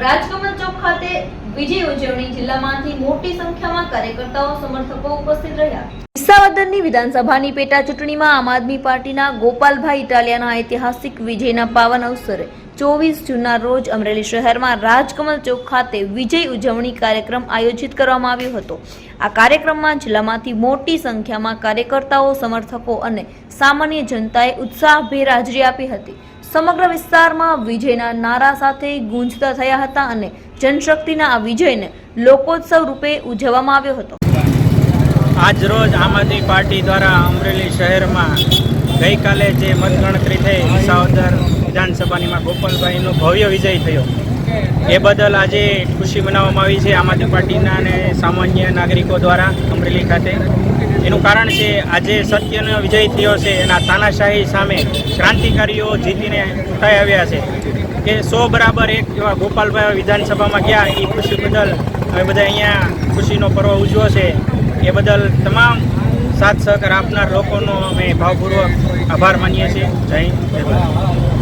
રાજકમલ ચોક ખાતે વિજય ઉજવણી જિલ્લામાંથી મોટી સંખ્યામાં કાર્યકર્તાઓ, સમર્થકો ઉપસ્થિત રહ્યા. વિસાવદરની વિધાનસભાની પેટા ચૂંટણીમાં આમ આદમી પાર્ટીના ગોપાલભાઈ ઇટાલિયાના ઐતિહાસિક વિજયના પાવન અવસરે ચોવીસ જૂનના રોજ અમરેલી શહેરમાં રાજકમલ ચોક ખાતે વિજય ઉજવણી કાર્યક્રમ આયોજિત કરવામાં આવ્યો હતો. આ કાર્યક્રમમાં જિલ્લામાંથી મોટી સંખ્યામાં કાર્યકર્તાઓ, સમર્થકો અને સામાન્ય જનતાએ ઉત્સાહભેર હાજરી આપી હતી. સમગ્ર વિસ્તારમાં વિજયના નારા સાથે ગુંજતા થયા હતા અને જનશક્તિના આ વિજયને લોકોત્સવ રૂપે ઉજવવામાં આવ્યો હતો. આજ રોજ આમ આદમી પાર્ટી દ્વારા અમરેલી શહેરમાં ગઈકાલે જે મતગણતરી થઈ વિસાવદર વિધાનસભાનીમાં ગોપાલભાઈનો ભવ્ય વિજય થયો. એ બદલ આજે ખુશી મનાવવામાં આવી છે આમ આદમી પાર્ટીના અને સામાન્ય નાગરિકો દ્વારા અમરેલી ખાતે. એનું કારણ છે આજે સત્યનો વિજય થયો છે એના તાનાશાહી સામે ક્રાંતિકારીઓ જીતીને ઉઠાઈ આવ્યા છે. કે સો બરાબર એક એવા ગોપાલભાઈ વિધાનસભામાં ગયા, એ ખુશી બદલ અમે બધા અહીંયા ખુશીનો પર્વ ઉજવો છે. એ બદલ તમામ સાથ સહકાર આપનાર લોકોનો અમે ભાવપૂર્વક આભાર માનીએ છીએ. જય જય